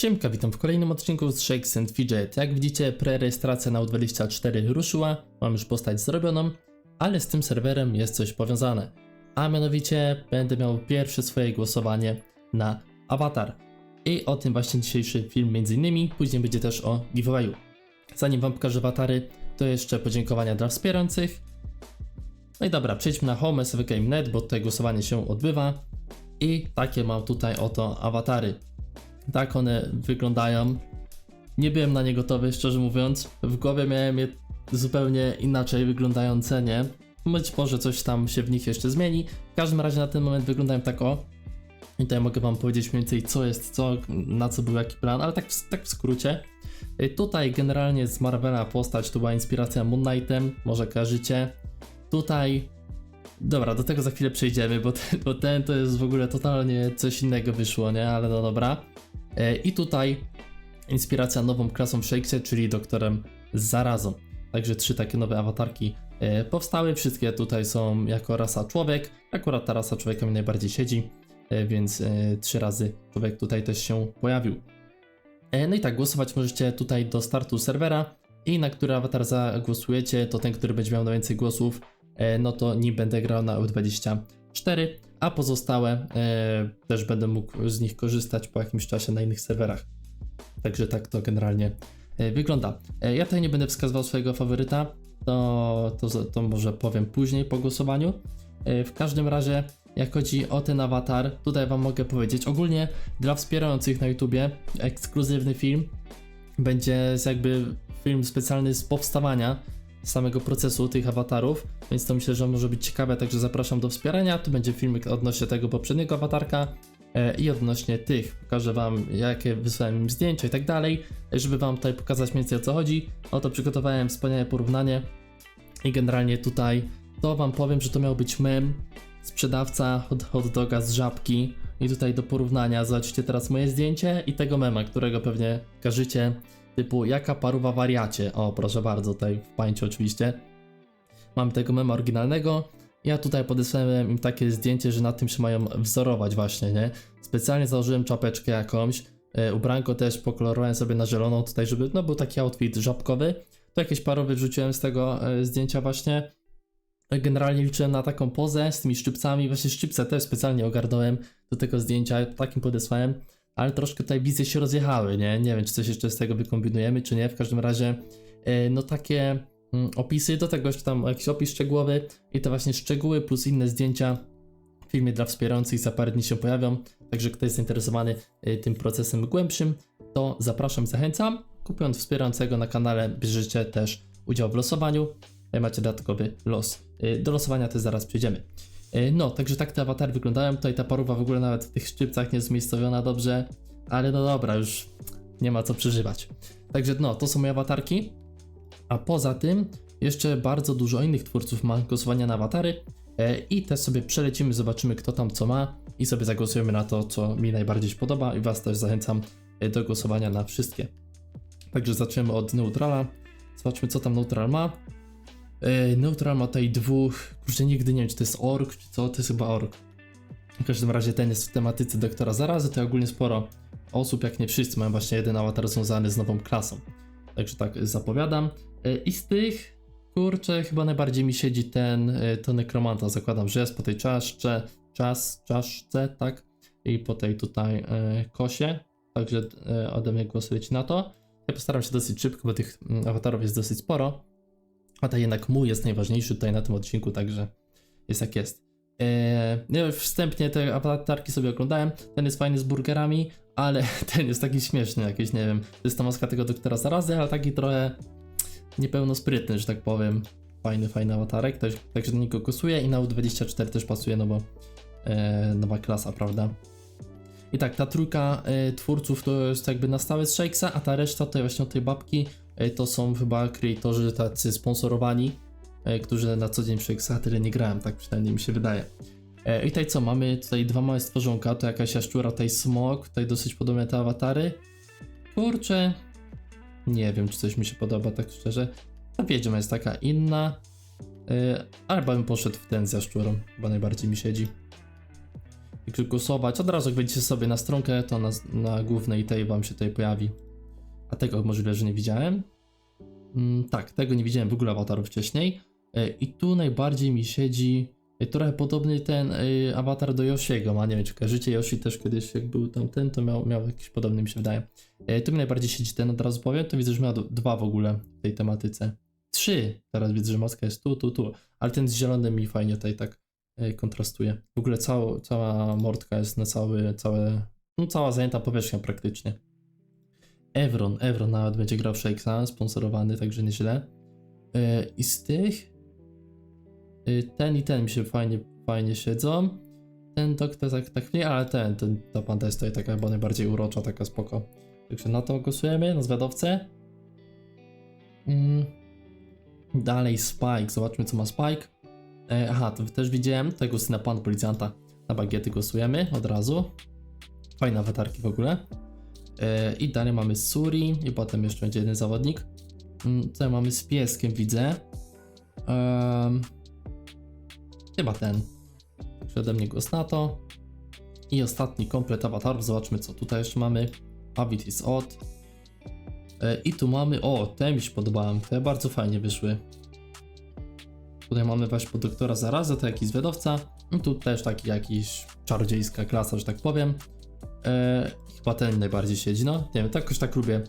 Siemka, witam w kolejnym odcinku z Shakes and Fidget. Jak widzicie, prerejestracja na U24 ruszyła, mam już postać zrobioną, ale z tym serwerem jest coś powiązane. A mianowicie będę miał pierwsze swoje głosowanie na Avatar. I o tym właśnie dzisiejszy film między innymi, później będzie też o giveawayu. Zanim wam pokażę awatary, to jeszcze podziękowania dla wspierających. No i dobra, przejdźmy na Home SWK.net, bo tutaj głosowanie się odbywa. I takie mam tutaj oto awatary. Tak one wyglądają. Nie byłem na nie gotowy, szczerze mówiąc. W głowie miałem je zupełnie inaczej wyglądające, nie? Być może coś tam się w nich jeszcze zmieni. W każdym razie na ten moment wyglądają tak o. I tutaj mogę wam powiedzieć mniej więcej co jest co, na co był jaki plan, ale tak w, tak w skrócie. Y, Tutaj generalnie z Marvela postać to była inspiracja Moon Knightem, może kojarzycie. Tutaj Dobra, do tego za chwilę przejdziemy, bo ten, bo ten to jest w ogóle totalnie coś innego wyszło, nie? Ale no dobra. E, I tutaj inspiracja nową klasą w czyli doktorem Zarazą. Także trzy takie nowe awatarki e, powstały. Wszystkie tutaj są jako rasa człowiek. Akurat ta rasa człowieka mi najbardziej siedzi, e, więc trzy razy człowiek tutaj też się pojawił. No i tak, głosować możecie tutaj do startu serwera i na który awatar zagłosujecie, to ten, który będzie miał najwięcej głosów, no to nim będę grał na U24, a pozostałe e, też będę mógł z nich korzystać po jakimś czasie na innych serwerach. Także tak to generalnie e, wygląda. E, ja tutaj nie będę wskazywał swojego faworyta, to, to, to może powiem później po głosowaniu. E, W każdym razie, jak chodzi o ten awatar, tutaj Wam mogę powiedzieć, ogólnie dla wspierających na YouTubie, ekskluzywny film, będzie jakby film specjalny z powstawania samego procesu tych awatarów, więc to myślę, że może być ciekawe, także zapraszam do wspierania. Tu będzie filmik odnośnie tego poprzedniego awatarka e, i odnośnie tych. Pokażę wam, jakie wysłałem im zdjęcia i tak dalej, żeby wam tutaj pokazać mniej więcej o co chodzi. Oto przygotowałem wspaniałe porównanie i generalnie tutaj to wam powiem, że to miał być mem, sprzedawca hot, hot doga z żabki i tutaj do porównania zobaczcie teraz moje zdjęcie i tego mema, którego pewnie kojarzycie, typu jaka paruwa wariacie. O, proszę bardzo, tutaj w pańcie oczywiście. Mam tego mema oryginalnego. Ja tutaj podesłałem im takie zdjęcie, że na tym się mają wzorować właśnie, nie? Specjalnie założyłem czapeczkę jakąś, e, ubranko też pokolorowałem sobie na zieloną tutaj, żeby, no był taki outfit żabkowy. To jakieś parowy wrzuciłem z tego e, zdjęcia właśnie. Generalnie liczyłem na taką pozę z tymi szczypcami, właśnie szczypce też specjalnie ogarnąłem do tego zdjęcia, takim podesłałem, ale troszkę tutaj wizje się rozjechały, nie? Nie wiem, czy coś jeszcze z tego wykombinujemy, czy nie, w każdym razie e, no takie mm, opisy, do tego jeszcze tam jakiś opis szczegółowy i te właśnie szczegóły plus inne zdjęcia w filmie dla wspierających za parę dni się pojawią, także kto jest zainteresowany e, tym procesem głębszym, to zapraszam, zachęcam. Kupując wspierającego na kanale bierzecie też udział w losowaniu, e, macie dodatkowy los. Do losowania też zaraz przejdziemy. E, No, także tak te awatary wyglądają. Tutaj ta paruwa w ogóle nawet w tych szczypcach nie jest umiejscowiona dobrze, ale no dobra, już nie ma co przeżywać. Także no, to są moje awatarki. A poza tym jeszcze bardzo dużo innych twórców ma głosowania na awatary e, i też sobie przelecimy, zobaczymy kto tam co ma i sobie zagłosujemy na to, co mi najbardziej podoba i Was też zachęcam e, do głosowania na wszystkie. Także zaczniemy od Neutrala. Zobaczmy co tam Neutral ma. Neutral ma tutaj dwóch, kurczę nigdy nie wiem czy to jest ork czy co, to jest chyba ork. W każdym razie ten jest w tematyce doktora zarazy, to ogólnie sporo osób, jak nie wszyscy, mają właśnie jeden awatar związany z nową klasą. Także tak zapowiadam. I z tych, kurczę, chyba najbardziej mi siedzi ten, e, to nekromanta. Zakładam, że jest po tej czaszce, czas, czaszce, tak? I po tej tutaj e, kosie. Także ode mnie głosujecie na to. Ja postaram się dosyć szybko, bo tych mm, awatarów jest dosyć sporo. A to jednak mój jest najważniejszy tutaj na tym odcinku, także jest jak jest. Eee, wstępnie te awatarki sobie oglądałem. Ten jest fajny z burgerami, ale ten jest taki śmieszny jakiś, nie wiem. To jest ta maska tego doktora zarazy, ale taki trochę niepełnosprytny, że tak powiem. Fajny, fajny awatarek, także do niego głosuje i na U24 też pasuje, no bo e, nowa klasa, prawda? I tak, ta trójka e, twórców to jest jakby na stałe z Shakesa, a ta reszta tutaj właśnie od tej babki to są chyba kreatorzy tacy sponsorowani, e, którzy na co dzień Shakesa tyle nie grałem, tak przynajmniej mi się wydaje. E, I tutaj co, mamy tutaj dwa małe stworzonka, to jakaś jaszczura, tutaj smok, tutaj dosyć podobne te awatary. Kurczę, nie wiem czy coś mi się podoba tak szczerze. Ta wiedźma jest taka inna, e, ale bym poszedł w ten z jaszczurą, chyba najbardziej mi siedzi. Także głosować. Od razu jak wejdziecie sobie na stronkę, to na, na głównej tej wam się tutaj pojawi. A tego możliwe, że nie widziałem. Mm, tak, tego nie widziałem w ogóle awatarów wcześniej. E, I tu najbardziej mi siedzi e, trochę podobny ten e, awatar do Yoshiego ma. Nie wiem, czy kojarzycie Yoshi też kiedyś, jak był tam ten, to miał, miał jakiś podobny, mi się wydaje. E, Tu mi najbardziej siedzi ten, od razu powiem. To widzę, że miał dwa w ogóle w tej tematyce. Trzy! Teraz widzę, że maska jest tu, tu, tu. Ale ten z zielonym mi fajnie tutaj tak e, kontrastuje. W ogóle cała, cała mordka jest na cały, całe, no cała zajęta powierzchnia praktycznie. Evron, Evron nawet będzie grał w Shakesa, sponsorowany, także nieźle. E, I z tych e, ten i ten mi się fajnie, fajnie siedzą. Ten doktor tak, tak nie, ale ten, ten, ta panda jest tutaj taka chyba najbardziej urocza, taka spoko. Także na to głosujemy, na zwiadowcę. Mm. Dalej Spike, zobaczmy co ma Spike. E, aha, to też widziałem tego syna pan policjanta. Na bagiety głosujemy od razu. Fajne awatarki w ogóle. I dalej mamy Suri i potem jeszcze będzie jeden zawodnik. Mm, Co mamy z pieskiem widzę. Em, chyba ten. Także ode mnie głos na to. I ostatni komplet awatarów. Zobaczmy co tutaj jeszcze mamy. Habit is odd. E, I tu mamy, o, te mi się podobałem, te bardzo fajnie wyszły. Tutaj mamy właśnie po doktora zarazę, to jakiś zwiadowca. I tu też taki jakiś czarodziejska klasa, że tak powiem. E, chyba ten najbardziej siedzi, no. Nie wiem, tak jakoś tak lubię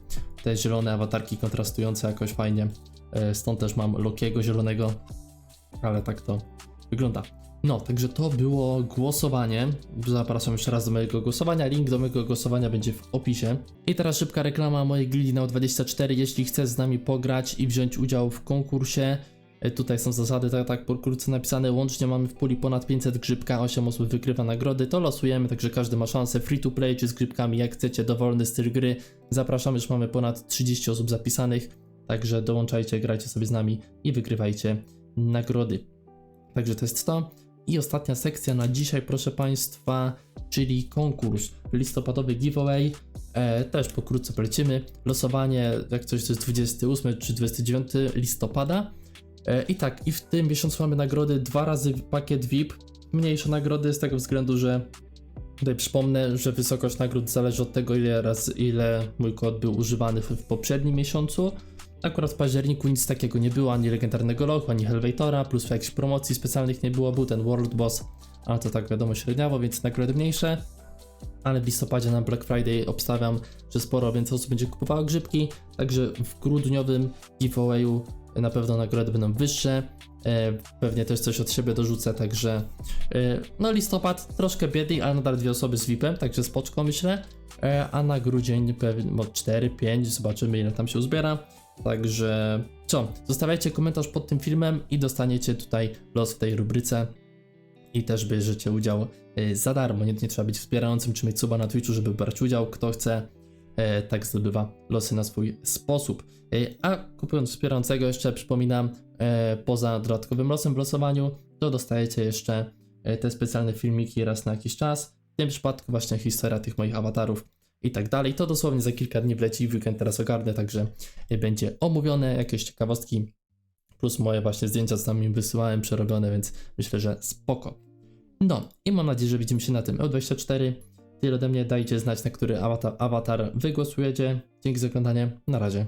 te zielone awatarki kontrastujące jakoś fajnie. E, stąd też mam Lokiego zielonego, ale tak to wygląda. No, także to było głosowanie. Zapraszam jeszcze raz do mojego głosowania. Link do mojego głosowania będzie w opisie. I teraz szybka reklama mojej gildii na 24. Jeśli chcesz z nami pograć i wziąć udział w konkursie, tutaj są zasady, tak, tak, pokrótce napisane. Łącznie mamy w puli ponad 500 grzybka, 8 osób wygrywa nagrody. To losujemy, także każdy ma szansę. Free to play czy z grzybkami, jak chcecie, dowolny styl gry. Zapraszam, już mamy ponad 30 osób zapisanych. Także dołączajcie, grajcie sobie z nami i wygrywajcie nagrody. Także to jest to. I ostatnia sekcja na dzisiaj, proszę Państwa, czyli konkurs listopadowy giveaway. E, też pokrótce polecimy. Losowanie, jak coś to jest 28 czy 29 listopada. E, I tak, i w tym miesiącu mamy nagrody dwa razy pakiet VIP. Mniejsze nagrody z tego względu, że tutaj przypomnę, że wysokość nagród zależy od tego, ile razy, ile mój kod był używany w, poprzednim miesiącu. Akurat w październiku nic takiego nie było, ani legendarnego lochu, ani Helvatora, plus jakichś promocji specjalnych nie było, był ten World Boss, ale to tak wiadomo średniawo, więc nagrody mniejsze. Ale w listopadzie na Black Friday obstawiam, że sporo więcej osób będzie kupowało grzybki, także w grudniowym giveawayu na pewno nagrody będą wyższe. E, pewnie też coś od siebie dorzucę, także e, no listopad troszkę biedniej, ale nadal dwie osoby z VIP-em, także spoczko myślę. E, a na grudzień pewnie no 4-5, zobaczymy ile tam się uzbiera. Także co, zostawiajcie komentarz pod tym filmem i dostaniecie tutaj los w tej rubryce. I też bierzecie udział za darmo. Nie, nie trzeba być wspierającym czy mieć suba na Twitchu, żeby brać udział. Kto chce, tak zdobywa losy na swój sposób. E, A kupując wspierającego, jeszcze przypominam, e, poza dodatkowym losem w losowaniu, to dostajecie jeszcze e, te specjalne filmiki raz na jakiś czas. W tym przypadku właśnie historia tych moich awatarów i tak dalej. To dosłownie za kilka dni wleci, w weekend teraz ogarnę, także e, będzie omówione, jakieś ciekawostki, plus moje właśnie zdjęcia, tam im wysyłałem, przerobione, więc myślę, że spoko. No i mam nadzieję, że widzimy się na tym E24. Tyle ode mnie, dajcie znać, na który awatar, awatar wygłosujecie. Dzięki za oglądanie, na razie.